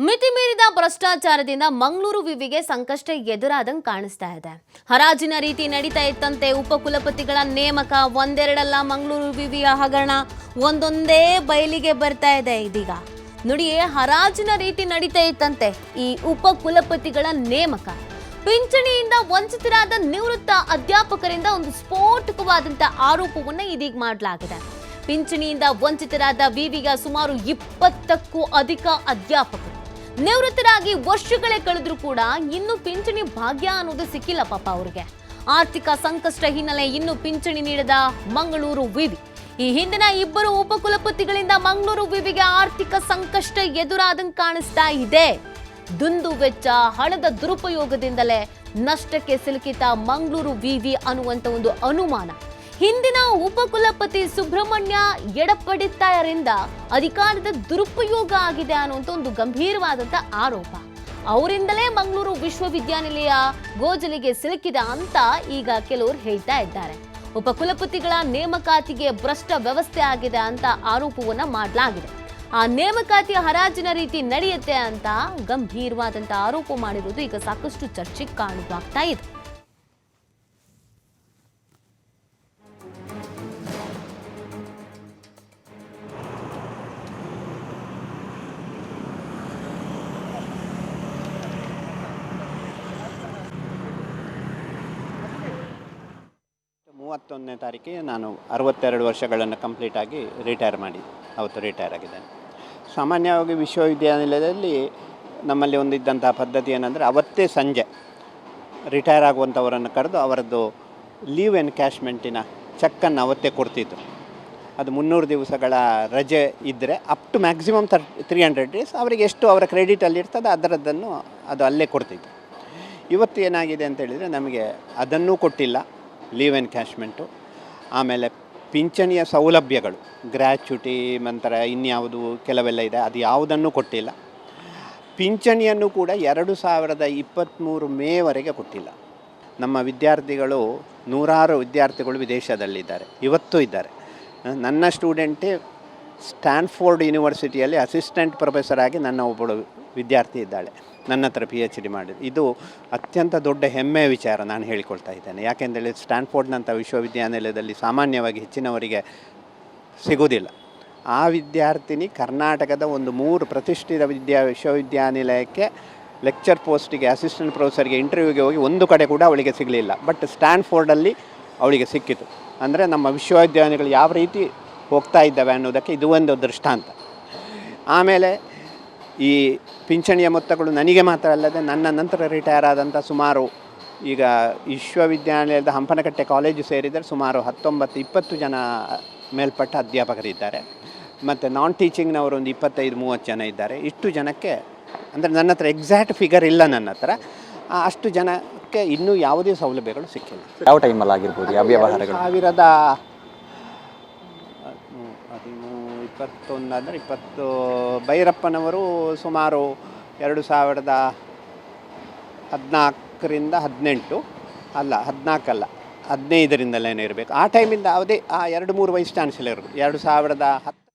ಮಿತಿ ಮೀರಿದ ಭ್ರಷ್ಟಾಚಾರದಿಂದ ಮಂಗಳೂರು ವಿವಿಗೆ ಸಂಕಷ್ಟ ಎದುರಾದಂಗೆ ಕಾಣಿಸ್ತಾ ಇದೆ. ಹರಾಜಿನ ರೀತಿ ನಡೀತಾ ಇತ್ತಂತೆ ಉಪಕುಲಪತಿಗಳ ನೇಮಕ, ಒಂದೆರಡಲ್ಲ ಮಂಗಳೂರು ವಿವಿಯ ಹಗರಣ, ಒಂದೊಂದೇ ಬಯಲಿಗೆ ಬರ್ತಾ ಇದೆ ಇದೀಗ. ನುಡಿಯೇ, ಹರಾಜಿನ ರೀತಿ ನಡೀತಾ ಇತ್ತಂತೆ ಈ ಉಪಕುಲಪತಿಗಳ ನೇಮಕ. ಪಿಂಚಣಿಯಿಂದ ವಂಚಿತರಾದ ನಿವೃತ್ತ ಅಧ್ಯಾಪಕರಿಂದ ಒಂದು ಸ್ಫೋಟಕವಾದಂಥ ಆರೋಪವನ್ನು ಇದೀಗ ಮಾಡಲಾಗಿದೆ. ಪಿಂಚಣಿಯಿಂದ ವಂಚಿತರಾದ ವಿವಿಯ ಸುಮಾರು ಇಪ್ಪತ್ತಕ್ಕೂ ಅಧಿಕ ಅಧ್ಯಾಪಕರು. ನಿವೃತ್ತರಾಗಿ ವರ್ಷಗಳೇ ಕಳೆದರೂ ಕೂಡ ಇನ್ನೂ ಪಿಂಚಣಿ ಭಾಗ್ಯ ಅನ್ನೋದು ಸಿಕ್ಕಿಲ್ಲ ಪಾಪ ಅವರಿಗೆ. ಆರ್ಥಿಕ ಸಂಕಷ್ಟ ಹಿನ್ನೆಲೆ ಇನ್ನೂ ಪಿಂಚಣಿ ನೀಡದ ಮಂಗಳೂರು ವಿವಿ. ಈ ಹಿಂದಿನ ಇಬ್ಬರು ಉಪಕುಲಪತಿಗಳಿಂದ ಮಂಗಳೂರು ವಿವಿಗೆ ಆರ್ಥಿಕ ಸಂಕಷ್ಟ ಎದುರಾದಂಗೆ ಕಾಣಿಸ್ತಾ ಇದೆ. ದುಂದು ವೆಚ್ಚ, ಹಣದ ದುರುಪಯೋಗದಿಂದಲೇ ನಷ್ಟಕ್ಕೆ ಸಿಲುಕಿತ ಮಂಗಳೂರು ವಿವಿ ಅನ್ನುವಂತ ಒಂದು ಅನುಮಾನ. ಹಿಂದಿನ ಉಪಕುಲಪತಿ ಸುಬ್ರಹ್ಮಣ್ಯ ಎಡಪಡಿತಾಯರಿಂದ ಅಧಿಕಾರದ ದುರುಪಯೋಗ ಆಗಿದೆ ಅನ್ನುವಂಥ ಒಂದು ಗಂಭೀರವಾದಂತ ಆರೋಪ. ಅವರಿಂದಲೇ ಮಂಗಳೂರು ವಿಶ್ವವಿದ್ಯಾನಿಲಯ ಗೋಜಲಿಗೆ ಸಿಲುಕಿದ ಅಂತ ಈಗ ಕೆಲವರು ಹೇಳ್ತಾ ಇದ್ದಾರೆ. ಉಪಕುಲಪತಿಗಳ ನೇಮಕಾತಿಗೆ ಭ್ರಷ್ಟ ವ್ಯವಸ್ಥೆ ಆಗಿದೆ ಅಂತ ಆರೋಪವನ್ನ ಮಾಡಲಾಗಿದೆ. ಆ ನೇಮಕಾತಿ ಹರಾಜಿನ ರೀತಿ ನಡೆಯುತ್ತೆ ಅಂತ ಗಂಭೀರವಾದಂಥ ಆರೋಪ ಮಾಡಿರುವುದು ಈಗ ಸಾಕಷ್ಟು ಚರ್ಚೆಗೆ ಕಾರಣವಾಗ್ತಾ ಇದೆ. ಮೂವತ್ತೊಂದನೇ ತಾರೀಕಿಗೆ ನಾನು ಅರವತ್ತೆರಡು ವರ್ಷಗಳನ್ನು ಕಂಪ್ಲೀಟ್ ಆಗಿ ರಿಟೈರ್ ಮಾಡಿ, ಅವತ್ತು ರಿಟೈರ್ ಆಗಿದ್ದೇನೆ. ಸಾಮಾನ್ಯವಾಗಿ ವಿಶ್ವವಿದ್ಯಾನಿಲಯದಲ್ಲಿ ನಮ್ಮಲ್ಲಿ ಒಂದಿದ್ದಂಥ ಪದ್ಧತಿ ಏನಂದರೆ ಅವತ್ತೇ ಸಂಜೆ ರಿಟೈರ್ ಆಗುವಂಥವರನ್ನು ಕರೆದು ಅವರದ್ದು ಲೀವ್ ಎನ್ಕ್ಯಾಶ್ಮೆಂಟಿನ ಚೆಕ್ಕನ್ನು ಅವತ್ತೇ ಕೊಡ್ತಿದ್ರು. ಅದು ಮುನ್ನೂರು ದಿವಸಗಳ ರಜೆ ಇದ್ದರೆ ಅಪ್ ಟು ಮ್ಯಾಕ್ಸಿಮಮ್ ತರ್ ತ್ರೀ ಹಂಡ್ರೆಡ್ ಡೇಸ್ ಅವರಿಗೆ ಎಷ್ಟು ಅವರ ಕ್ರೆಡಿಟಲ್ಲಿ ಇರ್ತದೆ ಅದರದ್ದನ್ನು ಅದು ಅಲ್ಲೇ ಕೊಡ್ತಿದ್ರು. ಇವತ್ತು ಏನಾಗಿದೆ ಅಂತ ಹೇಳಿದರೆ ನಮಗೆ ಅದನ್ನೂ ಕೊಟ್ಟಿಲ್ಲ. ಲೀವ್ ಎನ್ಕ್ಯಾಶ್ಮೆಂಟು ಆಮೇಲೆ ಪಿಂಚಣಿಯ ಸೌಲಭ್ಯಗಳು ಗ್ರ್ಯಾಚ್ಯುಟಿ ನಂತರ ಇನ್ಯಾವುದು ಕೆಲವೆಲ್ಲ ಇದೆ, ಅದು ಯಾವುದನ್ನು ಕೊಟ್ಟಿಲ್ಲ. ಪಿಂಚಣಿಯನ್ನು ಕೂಡ ಎರಡು ಸಾವಿರದ ಇಪ್ಪತ್ತ್ಮೂರು ಮೇವರೆಗೆ ಕೊಟ್ಟಿಲ್ಲ. ನಮ್ಮ ವಿದ್ಯಾರ್ಥಿಗಳು, ನೂರಾರು ವಿದ್ಯಾರ್ಥಿಗಳು ವಿದೇಶದಲ್ಲಿದ್ದಾರೆ, ಇವತ್ತೂ ಇದ್ದಾರೆ. ನನ್ನ ಸ್ಟೂಡೆಂಟೇ ಸ್ಟ್ಯಾನ್ಫೋರ್ಡ್ ಯೂನಿವರ್ಸಿಟಿಯಲ್ಲಿ ಅಸಿಸ್ಟೆಂಟ್ ಪ್ರೊಫೆಸರ್ ಆಗಿ ನನ್ನ ಒಬ್ಬಳು ವಿದ್ಯಾರ್ಥಿ ಇದ್ದಾಳೆ. ನನ್ನ ಹತ್ರ ಪಿ ಎಚ್ ಡಿ ಮಾಡಿದ್ದು. ಇದು ಅತ್ಯಂತ ದೊಡ್ಡ ಹೆಮ್ಮೆಯ ವಿಚಾರ ನಾನು ಹೇಳಿಕೊಳ್ತಾ ಇದ್ದೇನೆ. ಯಾಕೆಂದೇಳಿ ಸ್ಟ್ಯಾನ್ಫೋರ್ಡ್ನಂಥ ವಿಶ್ವವಿದ್ಯಾನಿಲಯದಲ್ಲಿ ಸಾಮಾನ್ಯವಾಗಿ ಹೆಚ್ಚಿನವರಿಗೆ ಸಿಗೋದಿಲ್ಲ ಆ ವಿದ್ಯಾರ್ಥಿನಿ ಕರ್ನಾಟಕದ ಒಂದು ಮೂರು ಪ್ರತಿಷ್ಠಿತ ವಿದ್ಯಾ ವಿಶ್ವವಿದ್ಯಾನಿಲಯಕ್ಕೆ ಲೆಕ್ಚರ್ ಪೋಸ್ಟಿಗೆ ಅಸಿಸ್ಟೆಂಟ್ ಪ್ರೊಫೆಸರ್ಗೆ ಇಂಟರ್ವ್ಯೂಗೆ ಹೋಗಿ ಒಂದು ಕಡೆ ಕೂಡ ಅವಳಿಗೆ ಸಿಗಲಿಲ್ಲ. ಬಟ್ ಸ್ಟ್ಯಾನ್ಫೋರ್ಡಲ್ಲಿ ಅವಳಿಗೆ ಸಿಕ್ಕಿತು. ಅಂದರೆ ನಮ್ಮ ವಿಶ್ವವಿದ್ಯಾನಿಲಯಗಳು ಯಾವ ರೀತಿ ಹೋಗ್ತಾ ಇದ್ದಾವೆ ಅನ್ನೋದಕ್ಕೆ ಇದು ಒಂದು ದೃಷ್ಟಾಂತ. ಆಮೇಲೆ ಈ ಪಿಂಚಣಿಯ ಮೊತ್ತಗಳು ನನಗೆ ಮಾತ್ರ ಅಲ್ಲದೆ ನನ್ನ ನಂತರ ರಿಟೈರ್ ಆದಂಥ ಸುಮಾರು ಈಗ ವಿಶ್ವವಿದ್ಯಾನಿಲಯದ ಹಂಪನಕಟ್ಟೆ ಕಾಲೇಜು ಸೇರಿದರೆ ಸುಮಾರು ಹತ್ತೊಂಬತ್ತು ಇಪ್ಪತ್ತು ಜನ ಮೇಲ್ಪಟ್ಟ ಅಧ್ಯಾಪಕರಿದ್ದಾರೆ ಮತ್ತು ನಾನ್ ಟೀಚಿಂಗ್ನವರು ಒಂದು ಇಪ್ಪತ್ತೈದು ಮೂವತ್ತು ಜನ ಇದ್ದಾರೆ. ಇಷ್ಟು ಜನಕ್ಕೆ ಅಂದರೆ ನನ್ನ ಹತ್ರ ಎಕ್ಸಾಕ್ಟ್ ಫಿಗರ್ ಇಲ್ಲ ನನ್ನ ಹತ್ರ. ಅಷ್ಟು ಜನಕ್ಕೆ ಇನ್ನೂ ಯಾವುದೇ ಸೌಲಭ್ಯಗಳು ಸಿಕ್ಕಿಲ್ಲ. ಯಾವ ಟೈಮಲ್ಲಿ ಆಗಿರ್ಬೋದು ಯಾವ ವ್ಯವಹಾರಗಳು ಸಾವಿರದ ಹದಿಮೂರು, ಇಪ್ಪತ್ತೊಂದು ಅಂದರೆ ಇಪ್ಪತ್ತು, ಭೈರಪ್ಪನವರು ಸುಮಾರು ಎರಡು ಸಾವಿರದ ಹದಿನಾಲ್ಕರಿಂದ ಹದಿನೆಂಟು ಅಲ್ಲ ಹದಿನಾಲ್ಕಲ್ಲ ಹದಿನೈದರಿಂದಲೇ ಇರಬೇಕು. ಆ ಟೈಮಿಂದ ಯಾವುದೇ ಆ ಎರಡು ಮೂರು ವಯಸ್ಸು ಚಾನ್ಸಲರ್ ಎರಡು ಸಾವಿರದ ಹತ್ತು